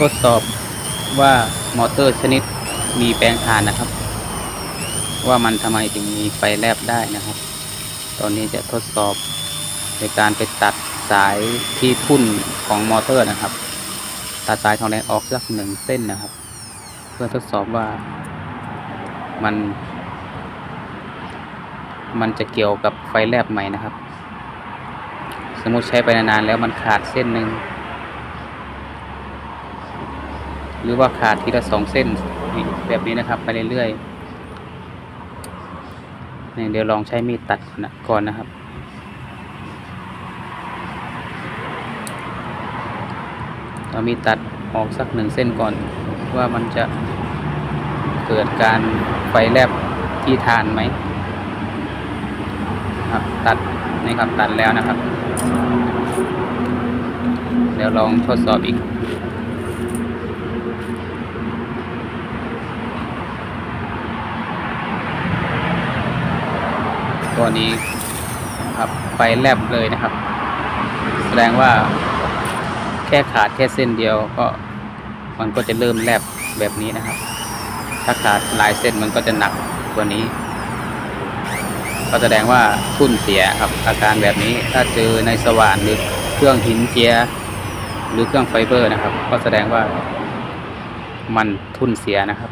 ทดสอบว่ามอเตอร์ชนิดมีแปลงถ่านนะครับ ว่ามันทำไมถึงมีไฟแลบได้นะครับ ตอนนี้จะทดสอบในการไปตัดสายที่ทุ่นของมอเตอร์นะครับ ตัดสายทองแดงออกสักหนึ่งเส้นนะครับ เพื่อทดสอบว่ามัน มันจะเกี่ยวกับไฟแลบไหมนะครับ สมมติใช้ไปนานๆแล้วมันขาดเส้นหนึ่ง หรือว่าขาดทีละสองเส้นแบบนี้นะครับ ไปเรื่อยๆนี่เดี๋ยวลองใช้มีดตัดก่อนนะนนะครับเรามีดตัดออกสักหนึ่งเส้นก่อน ว่ามันจะเกิดการไฟแลบที่ทานไหมครับตัดนี่ครับตัดแล้วนะครับ เดี๋ยวลองทดสอบอีก ตัวนี้ครับไฟแลบเลยนะครับ แสดงว่าแค่ขาดแค่เส้นเดียวก็มันก็จะเริ่มแลบแบบนี้นะครับ ถ้าขาดหลายเส้นมันก็จะหนักกว่านี้ ก็แสดงว่าทุ่นเสียครับ อาการแบบนี้ถ้าเจอในสว่านหรือเครื่องหินเจียหรือเครื่องไฟเบอร์นะครับ ก็แสดงว่ามันทุ่นเสียนะครับ